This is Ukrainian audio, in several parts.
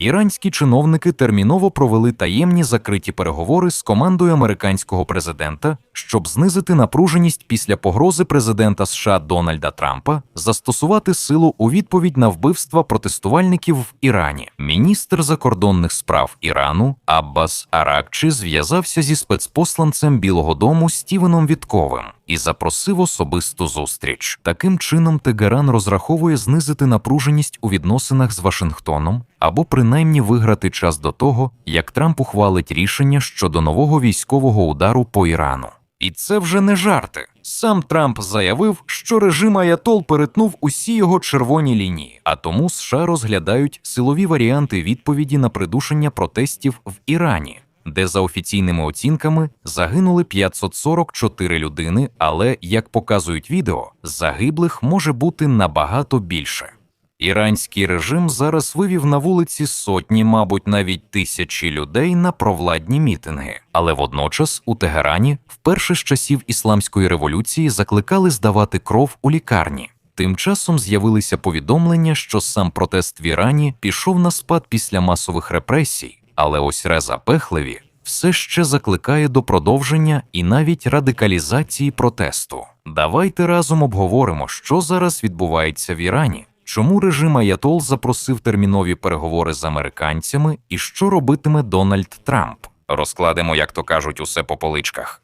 Іранські чиновники терміново провели таємні закриті переговори з командою американського президента, щоб знизити напруженість після погрози президента США Дональда Трампа застосувати силу у відповідь на вбивства протестувальників в Ірані. Міністр закордонних справ Ірану Аббас Аракчі зв'язався зі спецпосланцем Білого Дому Стівеном Вітковим і запросив особисту зустріч. Таким чином, Тегеран розраховує знизити напруженість у відносинах з Вашингтоном або принаймні виграти час до того, як Трамп ухвалить рішення щодо нового військового удару по Ірану. І це вже не жарти. Сам Трамп заявив, що режим Аятол перетнув усі його червоні лінії, а тому США розглядають силові варіанти відповіді на придушення протестів в Ірані, де за офіційними оцінками загинули 544 людини, але як показують відео, загиблих може бути набагато більше. Іранський режим зараз вивів на вулиці сотні, мабуть, навіть тисячі людей на провладні мітинги. Але водночас у Тегерані вперше з часів ісламської революції закликали здавати кров у лікарні. Тим часом з'явилися повідомлення, що сам протест в Ірані пішов на спад після масових репресій, але ось Реза Пехлеві все ще закликає до продовження і навіть радикалізації протесту. Давайте разом обговоримо, що зараз відбувається в Ірані. Чому режим Аятол запросив термінові переговори з американцями і що робитиме Дональд Трамп? Розкладемо, як то кажуть, усе по поличках.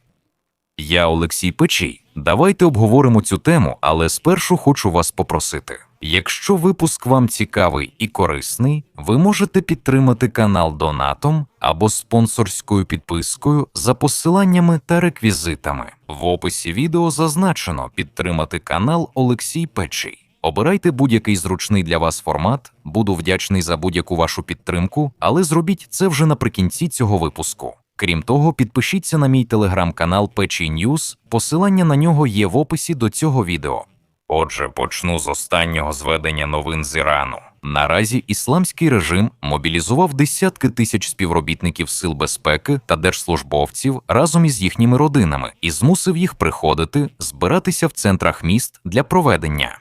Я Олексій Печій. Давайте обговоримо цю тему, але спершу хочу вас попросити. Якщо випуск вам цікавий і корисний, ви можете підтримати канал донатом або спонсорською підпискою за посиланнями та реквізитами. В описі відео зазначено підтримати канал Олексій Печій. Обирайте будь-який зручний для вас формат. Буду вдячний за будь-яку вашу підтримку, але зробіть це вже наприкінці цього випуску. Крім того, підпишіться на мій телеграм-канал Печі Ньюз, посилання на нього є в описі до цього відео. Отже, почну з останнього зведення новин з Ірану. Наразі ісламський режим мобілізував десятки тисяч співробітників сил безпеки та держслужбовців разом із їхніми родинами і змусив їх приходити, збиратися в центрах міст для проведення.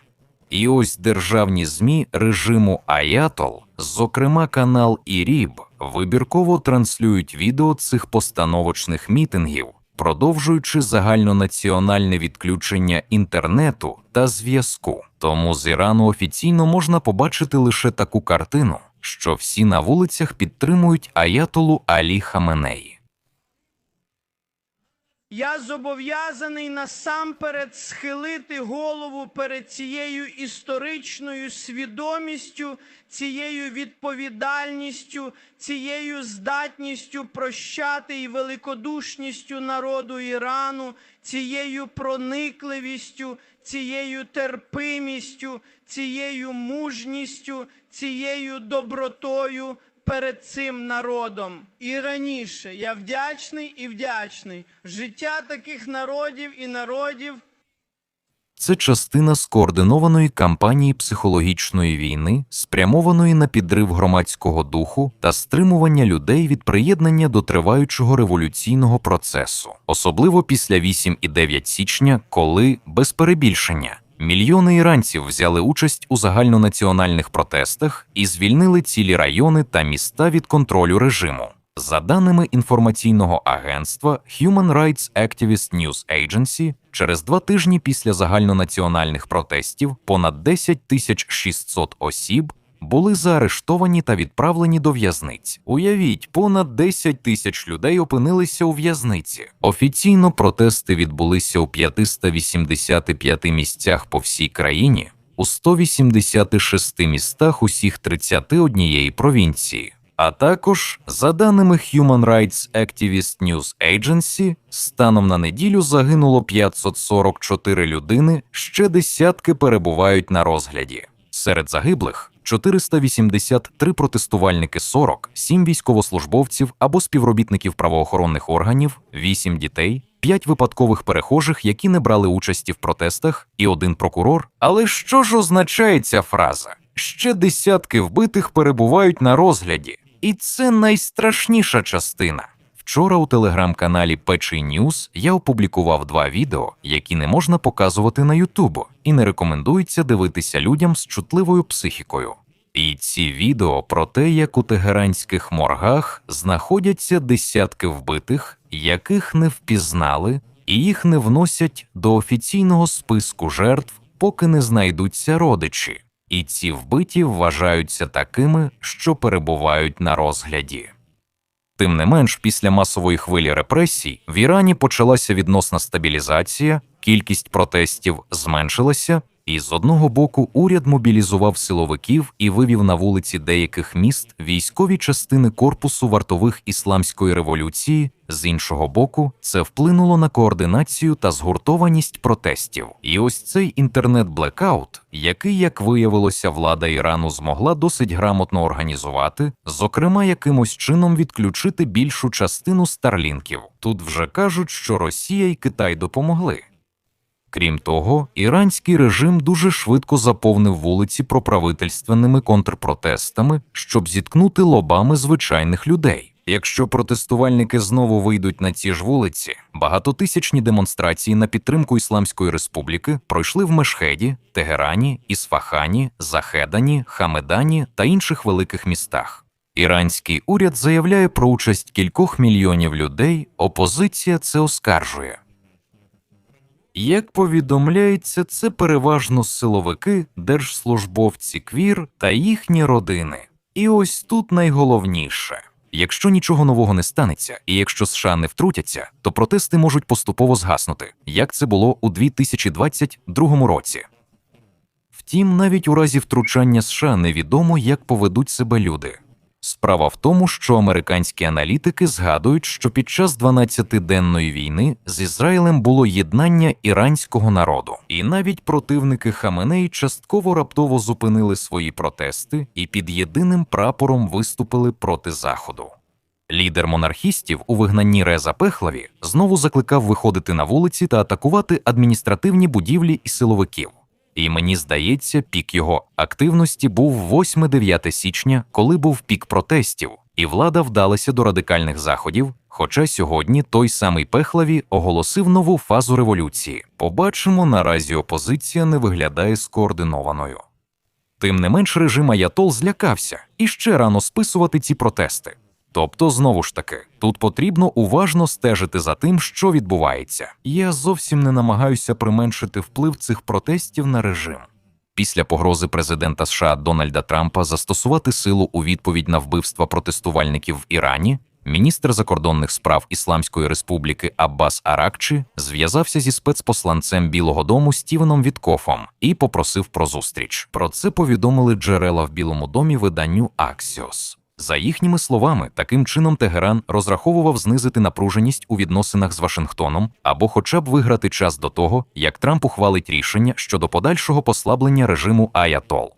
І ось державні ЗМІ режиму Аятол, зокрема канал Іріб, вибірково транслюють відео цих постановочних мітингів, продовжуючи загальнонаціональне відключення інтернету та зв'язку. Тому з Ірану офіційно можна побачити лише таку картину, що всі на вулицях підтримують Аятолу Алі Хаменеї. Я зобов'язаний насамперед схилити голову перед цією історичною свідомістю, цією відповідальністю, цією здатністю прощати і великодушністю народу Ірану, цією проникливістю, цією терпимістю, цією мужністю, цією добротою перед цим народом. І раніше я вдячний і вдячний. Життя таких народів і народів Це частина скоординованої кампанії психологічної війни, спрямованої на підрив громадського духу та стримування людей від приєднання до триваючого революційного процесу, особливо після 8 і 9 січня, коли без перебільшення. Мільйони іранців взяли участь у загальнонаціональних протестах і звільнили цілі райони та міста від контролю режиму. За даними інформаційного агентства Human Rights Activist News Agency, через два тижні після загальнонаціональних протестів понад 10 тисяч 600 осіб були заарештовані та відправлені до в'язниць. Уявіть, понад 10 тисяч людей опинилися у в'язниці. Офіційно протести відбулися у 585 місцях по всій країні, у 186 містах усіх 31 провінції. А також, за даними Human Rights Activist News Agency, станом на неділю загинуло 544 людини, ще десятки перебувають на розгляді. Серед загиблих 483 протестувальники 40, 7 військовослужбовців або співробітників правоохоронних органів, 8 дітей, 5 випадкових перехожих, які не брали участі в протестах, і один прокурор. Але що ж означає ця фраза? Ще десятки вбитих перебувають на розгляді, і це найстрашніша частина. Вчора у телеграм-каналі Печий Ньюз я опублікував два відео, які не можна показувати на Ютубу і не рекомендується дивитися людям з чутливою психікою. І ці відео про те, як у тегеранських моргах знаходяться десятки вбитих, яких не впізнали, і їх не вносять до офіційного списку жертв, поки не знайдуться родичі. І ці вбиті вважаються такими, що перебувають на розгляді. Тим не менш, після масової хвилі репресій в Ірані почалася відносна стабілізація, кількість протестів зменшилася, і з одного боку уряд мобілізував силовиків і вивів на вулиці деяких міст військові частини корпусу вартових ісламської революції. З іншого боку, це вплинуло на координацію та згуртованість протестів. І ось цей інтернет-блекаут, який, як виявилося, влада Ірану змогла досить грамотно організувати, зокрема, якимось чином відключити більшу частину старлінків. Тут вже кажуть, що Росія і Китай допомогли. Крім того, іранський режим дуже швидко заповнив вулиці проправительственними контрпротестами, щоб зіткнути лобами звичайних людей. Якщо протестувальники знову вийдуть на ці ж вулиці, багатотисячні демонстрації на підтримку Ісламської республіки пройшли в Мешхеді, Тегерані, Ісфахані, Захедані, Хамедані та інших великих містах. Іранський уряд заявляє про участь кількох мільйонів людей, опозиція це оскаржує. Як повідомляється, це переважно силовики, держслужбовці квір та їхні родини. І ось тут найголовніше. Якщо нічого нового не станеться, і якщо США не втрутяться, то протести можуть поступово згаснути, як це було у 2022 році. Втім, навіть у разі втручання США невідомо, як поведуть себе люди. Справа в тому, що американські аналітики згадують, що під час 12-денної війни з Ізраїлем було єднання іранського народу, і навіть противники Хаменеї частково раптово зупинили свої протести і під єдиним прапором виступили проти заходу. Лідер монархістів у вигнанні Реза Пехлаві знову закликав виходити на вулиці та атакувати адміністративні будівлі і силовиків. І мені здається, пік його активності був 8-9 січня, коли був пік протестів, і влада вдалася до радикальних заходів. Хоча сьогодні той самий Пехлаві оголосив нову фазу революції. Побачимо, наразі опозиція не виглядає скоординованою. Тим не менш, режим Аятол злякався і ще рано списувати ці протести. Тобто, знову ж таки, тут потрібно уважно стежити за тим, що відбувається. Я зовсім не намагаюся применшити вплив цих протестів на режим. Після погрози президента США Дональда Трампа застосувати силу у відповідь на вбивства протестувальників в Ірані, міністр закордонних справ Ісламської Республіки Аббас Аракчі зв'язався зі спецпосланцем Білого Дому Стівеном Віткофом і попросив про зустріч. Про це повідомили джерела в Білому домі виданню Axios. За їхніми словами, таким чином Тегеран розраховував знизити напруженість у відносинах з Вашингтоном або хоча б виграти час до того, як Трамп ухвалить рішення щодо подальшого послаблення режиму Аятол.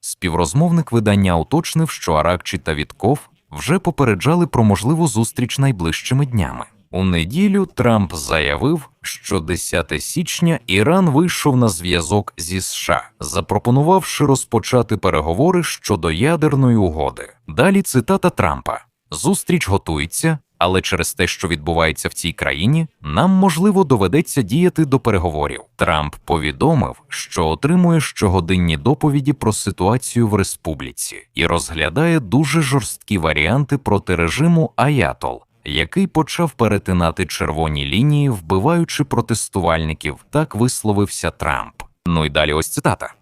Співрозмовник видання уточнив, що Аракчі та Вітков вже попереджали про можливу зустріч найближчими днями. У неділю Трамп заявив, що 10 січня Іран вийшов на зв'язок зі США, запропонувавши розпочати переговори щодо ядерної угоди. Далі цитата Трампа: Зустріч готується, але через те, що відбувається в цій країні, нам можливо доведеться діяти до переговорів. Трамп повідомив, що отримує щогодинні доповіді про ситуацію в республіці і розглядає дуже жорсткі варіанти проти режиму Аятол який почав перетинати червоні лінії, вбиваючи протестувальників, так висловився Трамп. Ну і далі ось цитата.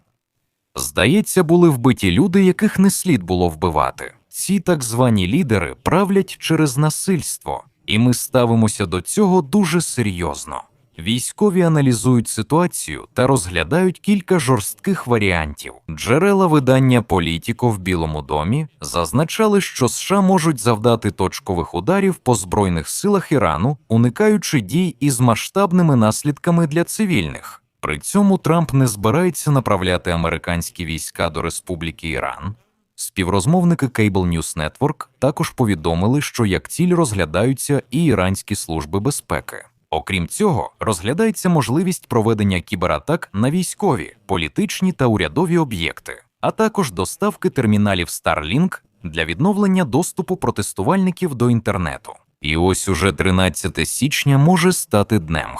Здається, були вбиті люди, яких не слід було вбивати. Ці так звані лідери правлять через насильство, і ми ставимося до цього дуже серйозно. Військові аналізують ситуацію та розглядають кілька жорстких варіантів. Джерела видання Політіко в Білому домі зазначали, що США можуть завдати точкових ударів по збройних силах Ірану, уникаючи дій із масштабними наслідками для цивільних. При цьому Трамп не збирається направляти американські війська до Республіки Іран. Співрозмовники Cable News Network також повідомили, що як ціль розглядаються і іранські служби безпеки. Окрім цього, розглядається можливість проведення кібератак на військові, політичні та урядові об'єкти, а також доставки терміналів Starlink для відновлення доступу протестувальників до інтернету. І ось уже 13 січня може стати днем.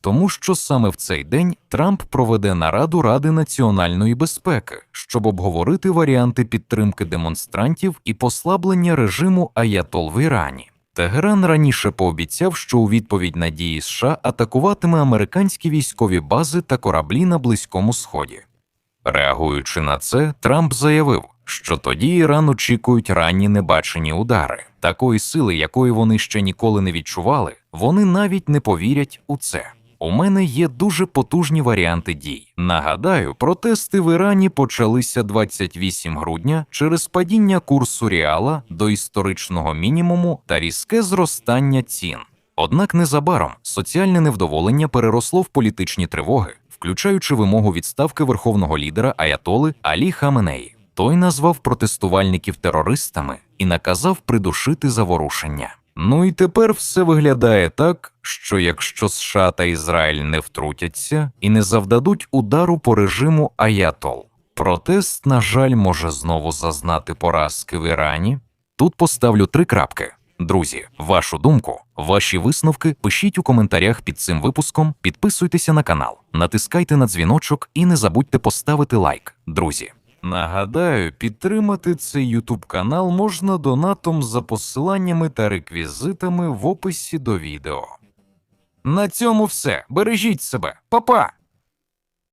тому що саме в цей день Трамп проведе нараду Ради національної безпеки, щоб обговорити варіанти підтримки демонстрантів і послаблення режиму Аятол в Ірані. Тегеран раніше пообіцяв, що у відповідь на дії США атакуватиме американські військові бази та кораблі на Близькому Сході. Реагуючи на це, Трамп заявив, що тоді Іран очікують ранні небачені удари, такої сили, якої вони ще ніколи не відчували, вони навіть не повірять у це. У мене є дуже потужні варіанти дій. Нагадаю, протести в Ірані почалися 28 грудня через падіння курсу Ріала до історичного мінімуму та різке зростання цін. Однак незабаром соціальне невдоволення переросло в політичні тривоги, включаючи вимогу відставки верховного лідера Аятоли Алі Хаменеї. Той назвав протестувальників терористами і наказав придушити заворушення. Ну і тепер все виглядає так, що якщо США та Ізраїль не втрутяться і не завдадуть удару по режиму Аятол, протест, на жаль, може знову зазнати поразки в Ірані. Тут поставлю три крапки. Друзі, вашу думку, ваші висновки пишіть у коментарях під цим випуском, підписуйтеся на канал, натискайте на дзвіночок і не забудьте поставити лайк, друзі. Нагадаю, підтримати цей YouTube канал можна донатом за посиланнями та реквізитами в описі до відео. На цьому все. Бережіть себе, Па-па!